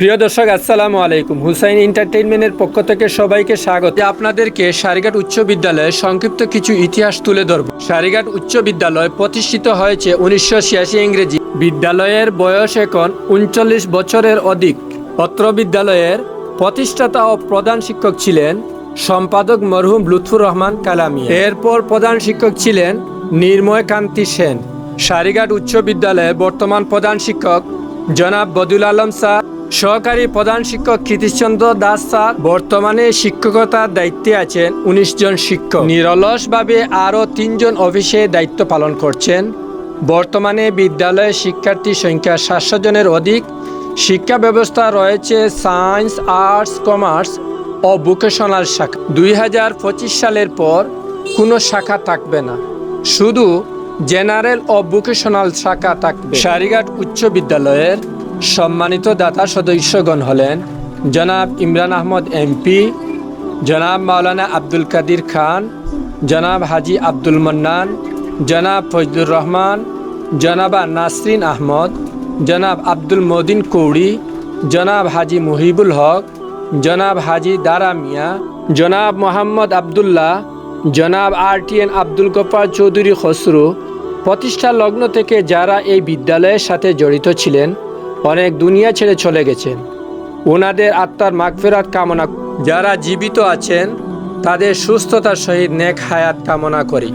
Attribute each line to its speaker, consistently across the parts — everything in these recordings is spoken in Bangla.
Speaker 1: প্রিয় দর্শক, আসসালামু আলাইকুম। হুসাইন এন্টারটেইনমেন্টের পক্ষ থেকে সবাইকে স্বাগত। আপনাদেরকে সারিঘাট উচ্চ বিদ্যালয়ে সংক্ষিপ্ত কিছু ইতিহাস তুলে ধরব। সারিঘাট উচ্চ বিদ্যালয় প্রতিষ্ঠিত হয়েছে উনিশশো ছিয়াশি ইংরেজি। বিদ্যালয়ের বয়স এখন উনচল্লিশ বছরের অধিক। অত্র বিদ্যালয়ের প্রতিষ্ঠাতা ও প্রধান শিক্ষক ছিলেন সম্পাদক মরহুম লুৎফুর রহমান কালামি। এরপর প্রধান শিক্ষক ছিলেন নির্ময় কান্তি সেন। সারিঘাট উচ্চ বিদ্যালয়ের বর্তমান প্রধান শিক্ষক জনাব বদুল আলম স্যার। সহকারী প্রধান শিক্ষক কৃতিশচন্দ্র দাস স্যার, বর্তমানে শিক্ষকতার দায়িত্বে আছেন উনিশ জন শিক্ষক। নিরলসভাবে আরও তিনজন অফিসে দায়িত্ব পালন করছেন। বর্তমানে বিদ্যালয়ে শিক্ষার্থী সংখ্যা সাতশো জনের অধিক। শিক্ষা ব্যবস্থা রয়েছে সায়েন্স, আর্টস, কমার্স ও ভোকেশনাল শাখা। দুই হাজার পঁচিশ সালের পর কোনো শাখা থাকবে না। শুধু জেনারেল ও ভোকেশনাল শাখা থাকবে। সারিঘাট উচ্চ বিদ্যালয়ের সম্মানিত দাতা সদস্যগণ হলেন জনাব ইমরান আহমদ এমপি, জনাব মাওলানা আব্দুল কাদির খান, জনাব হাজি আব্দুল মান্নান, জনাব ফজলুর রহমান, জনাবা নাসরিন আহমদ, জনাব আব্দুল মদিন কৌড়ি, জনাব হাজি মুহিবুল হক, জনাব হাজি দারা মিয়া, জনাব মোহাম্মদ আবদুল্লাহ, জনাব R T N Abdul Gaffar Chowdhury Khasru প্রতিষ্ঠা লগ্ন থেকে যারা এই বিদ্যালয়ের সাথে জড়িত ছিলেন অনেক দুনিয়া ছেড়ে চলে গেছেন ওনাদের আত্মার মাগফেরাত কামনা যারা জীবিত আছেন, তাদের সুস্থতার সহিত নেক হায়াত কামনা করি।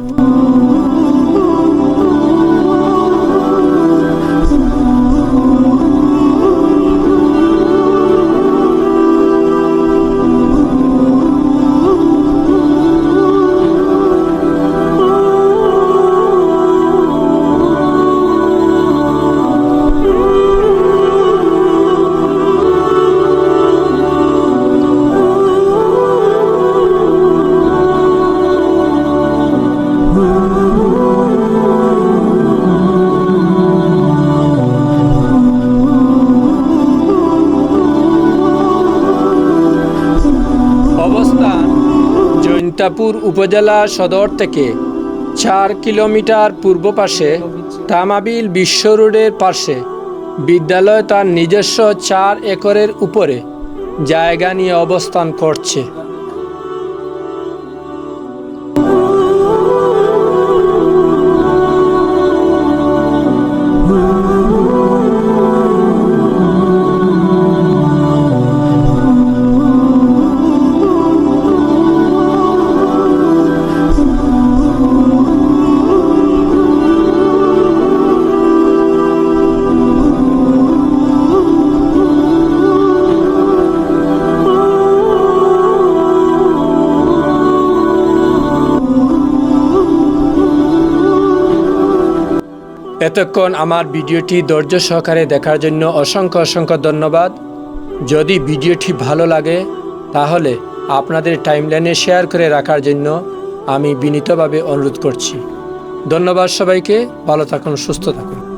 Speaker 1: জৈন্তাপুর উপজেলা সদর থেকে চার কিলোমিটার পূর্ব পাশে তামাবিল বিশ্ব রোডের পাশে বিদ্যালয় তার নিজস্ব চার একরের উপরে জায়গা নিয়ে অবস্থান করছে। এতক্ষণ আমার ভিডিওটি ধৈর্য সহকারে দেখার জন্য অসংখ্য অসংখ্য ধন্যবাদ। যদি ভিডিওটি ভালো লাগে, তাহলে আপনাদের টাইমলাইনে শেয়ার করে রাখার জন্য আমি বিনীতভাবে অনুরোধ করছি। ধন্যবাদ সবাইকে, ভালো থাকুন, সুস্থ থাকুন।